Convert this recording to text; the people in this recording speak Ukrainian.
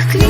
You.